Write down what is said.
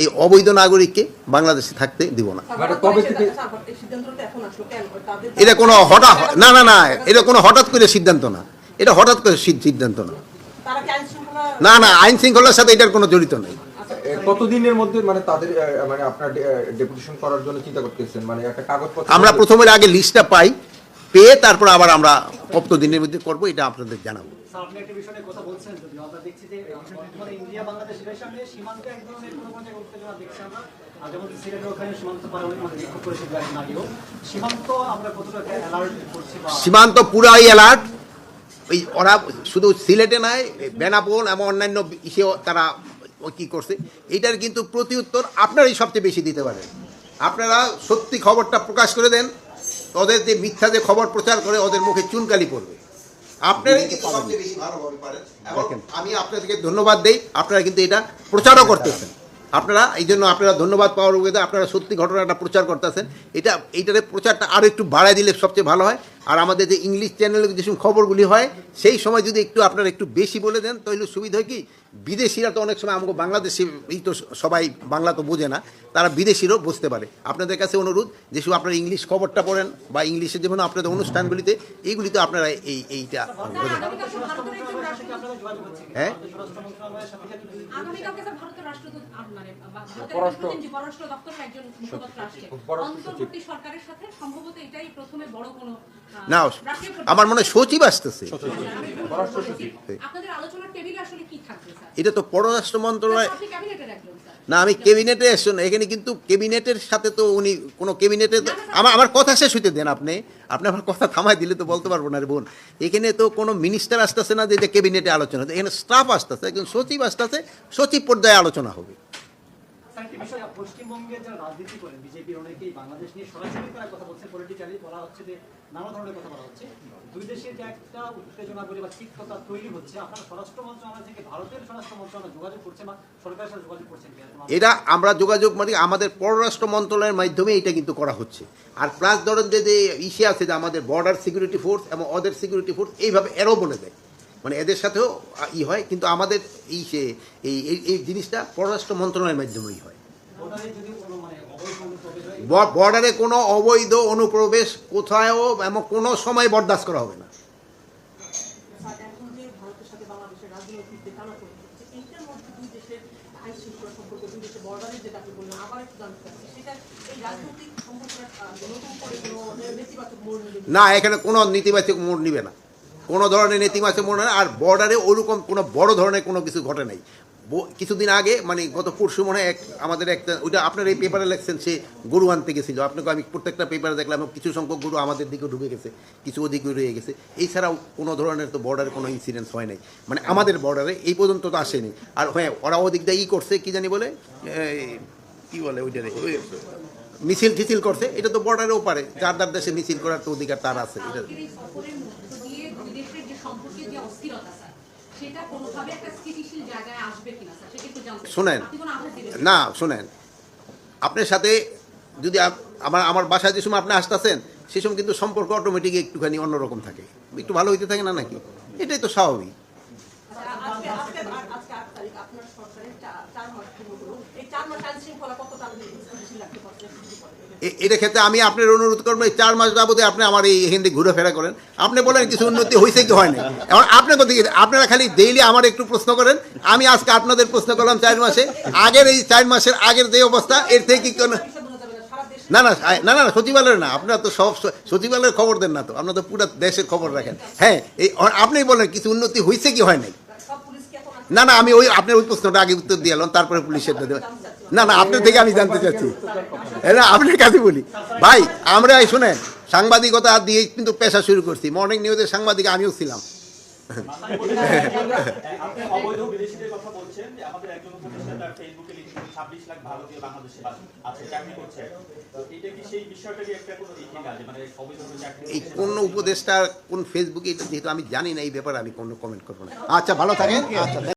এই অবৈধ নাগরিককে বাংলাদেশে থাকতে দিব না। মানে এটা কোনো হঠাৎ না না না এটা কোনো হঠাৎ করে সিদ্ধান্ত না। এটা হঠাৎ করে সিদ- সিদ্ধান্ত না। না না আইন শৃঙ্খলার সাথে এটার কোনো জড়িত নেই। কতদিনের মধ্যে মানে তাদের মানে আপনার ডেপুটেশন করার জন্য চিন্তা করতেছেন? মানে একটা কাগজপত্র আমরা প্রথমে আগে লিস্টটা পাই পেয়ে তারপর আবার আমরা কত দিনের মধ্যে করব এটা আপনাদের জানাব। রিলেশনে সীমান্তে পুরাই অ্যালার্ট ওই ওরা শুধু সিলেটে নয় বেনাপোল এবং অন্যান্য ইসেও তারা কী করছে এটার কিন্তু প্রতি উত্তর আপনারাই সবচেয়ে বেশি দিতে পারেন। আপনারা সত্যি খবরটা প্রকাশ করে দেন ওদের যে মিথ্যা যে খবর প্রচার করে ওদের মুখে চুনকালি পড়বে। আপনারাই কিন্তু সবচেয়ে বেশি ভালোভাবে পারেন আমি আপনাদেরকে ধন্যবাদ দেই। আপনারা কিন্তু এটা প্রচারও করতেছেন। আপনারা এই জন্য আপনারা ধন্যবাদ পাওয়ার উপায় আপনারা সত্যি ঘটনাটা প্রচার করতেছেন। এটা এইটারে প্রচারটা আরও একটু বাড়ায় দিলে সবচেয়ে ভালো হয়। আর আমাদের যে ইংলিশ চ্যানেলে যেসব খবরগুলি হয় সেই সময় যদি একটু আপনারা একটু বেশি বলে দেন তাহলে সুবিধা হয় কি? বিদেশিরা তো অনেক সময় আমাকে বাংলাদেশি এই তো সবাই বাংলা তো বোঝে না তারা বিদেশিরও বুঝতে পারে। আপনাদের কাছে অনুরোধ যেসব আপনারা ইংলিশ খবরটা পড়েন বা ইংলিশে যেমন আপনাদের অনুষ্ঠানগুলিতে এইগুলিতে আপনারা এই এইটা বোঝেন আপনারা যোগাযোগ হচ্ছে হ্যাঁ? না আমার মনে হয় সচিব আসতেছে। আমি ভুল বলেছি। আপনাদের আলোচনার টেবিলে আসলে কি থাকবে স্যার? এটা তো পররাষ্ট্র মন্ত্রণালয় আপনি ক্যাবিনেটের একজন স্যার না, আমি ক্যাবিনেটে এসছো না, এখানে কিন্তু ক্যাবিনেটের সাথে তো উনি কোনো ক্যাবিনেটে আমার আমার কথা শেষ হইতে দেন আপনি। আপনি আমার কথা থামাই দিলে তো বলতে পারব না রে বোন। এখানে তো কোনো মিনিস্টার আসতেছে না যে ক্যাবিনেটে আলোচনা এখানে স্টাফ আসতেছে, একজন সচিব আসতেছে, সচিব পর্যায়ে আলোচনা হবে। বিষয় পশ্চিমবঙ্গে যারা রাজনীতি করেন, বিজেপির অনেকেই বাংলাদেশ নিয়ে সরাসরি তারা কথা বলছে পলিটিক্যালি বলা হচ্ছে যে নানা ধরনের কথা বলা হচ্ছে। দুই দেশের যে একটা উত্তেজনা বা তিক্ততা তৈরি হচ্ছে স্বরাষ্ট্র মন্ত্রণালয় থেকে ভারতের স্বরাষ্ট্র মন্ত্রণালয় যোগাযোগ করছে বা সরকারের সাথে যোগাযোগ এটা আমরা যোগাযোগ মানে আমাদের পররাষ্ট্র মন্ত্রণালয়ের মাধ্যমে এটা কিন্তু করা হচ্ছে। আর প্লাস ধরেন যে যে ইসে আছে যে আমাদের বর্ডার সিকিউরিটি ফোর্স এবং অদের সিকিউরিটি ফোর্স এইভাবে এরও বলে দেয়। মানে এদের সাথেও ই হয়, কিন্তু আমাদের এই সে, এই, এই- এই জিনিসটা পররাষ্ট্র মন্ত্রণালয়ের মাধ্যমেই হয় বর্ডারে যদি কোনো মানে অবৈধ অনুপ্রবেশ হয় ব- বর্ডারে কোনো অবৈধ অনুপ্রবেশ কোথায়ও এমন কোনো সময় বরদাস্ত করা হবে না? না, এখানে কোনো নেতিবাচক মোড় নিবে না কোনো ধরনের নেতিবাচক মোড় না, আর বর্ডারে ওরকম কোনো বড় ধরনের কোনো কিছু ঘটে নাই কিছুদিন আগে মানে গত পরশু মনে এক, আমাদের একটা, ওইটা আপনার এই পেপারে লেখছেন সে গরু আনতে গেছিল। আপনাকে আমি প্রত্যেকটা পেপারে দেখলাম, কিছু সংখ্যক গরু আমাদের দিকে ঢুকে গেছে, কিছু ওদিকে রয়ে গেছে। এছাড়াও কোনো ধরনের তো বর্ডারে কোনো ইনসিডেন্স হয় নাই। মানে আমাদের বর্ডারে এই পর্যন্ত তো আসেনি। আর হ্যাঁ ওরা ওদিক দিয়ে ই করছে, কি জানি বলে? কি বলে ওইটারে ওই মিছিল টিছিল করছে, এটা তো বর্ডারেও পারে। যার যার দেশে মিছিল করার তো অধিকার তার আছে। এটা সেটা কোনোভাবে একটা স্থিতিশীল জায়গায় আসবে কিনা স্যার সেটা একটু জানতে চাই। শোনেন। না শোনেন আপনার সাথে যদি আমার আমার বাসায় যে সময় আপনি আসতেছেন সে সময় কিন্তু সম্পর্ক অটোমেটিক একটুখানি অন্যরকম থাকে একটু ভালো হইতে থাকে না নাকি এটাই তো স্বাভাবিক আচ্ছা, আজকে আজকে আট- তারিখ, আপনার সরকারের চার মাস। এই চার মাস আইন শৃঙ্খলা কতটা আপনি স্থিতিশীল রাখতে পারছেন? কি বলেন? এ- এটা ক্ষেত্রে আমি আপনার অনুরোধ করব এই চার মাস যাবতে আপনি আমার এই হিন্দি ঘুরেফেরা করেন। আপনি বলেন কিছু উন্নতি হয়েছে কি হয় না এখন আপনি কোথায় আপনারা খালি ডেইলি আমার একটু প্রশ্ন করেন। আমি আজকে আপনাদের প্রশ্ন করলাম চার মাসে। আগের এই চার মাসের আগের যে অবস্থা এর থেকে কি কোনো না, না না না সচিবালয়ের না। আপনারা তো সব সচিবালয়ের খবর দেন না তো। আপনারা তো পুরো দেশের খবর রাখেন। হ্যাঁ এই আপনি বলেন কিছু উন্নতি হয়েছে কি হয় নাই কি না না আমি ওই আপনার ওই প্রশ্নটা আগে উত্তর দিয়ে এলাম তারপরে পুলিশের দেবে না না, আপনার থেকে আমি জানতে চাচ্ছি। না, আপনার কাছে বলি। ভাই, আমরা শোনেন, সাংবাদিকতা দিয়ে কিন্তু পেশা শুরু করছি। মর্নিং নিউজের সাংবাদিক আমিও ছিলাম। এই কোন উপদেশটা কোন ফেসবুকে যেহেতু আমি জানি না, এই ব্যাপারে আমি কোনো কমেন্ট করব না। আচ্ছা ভালো থাকেন। আচ্ছা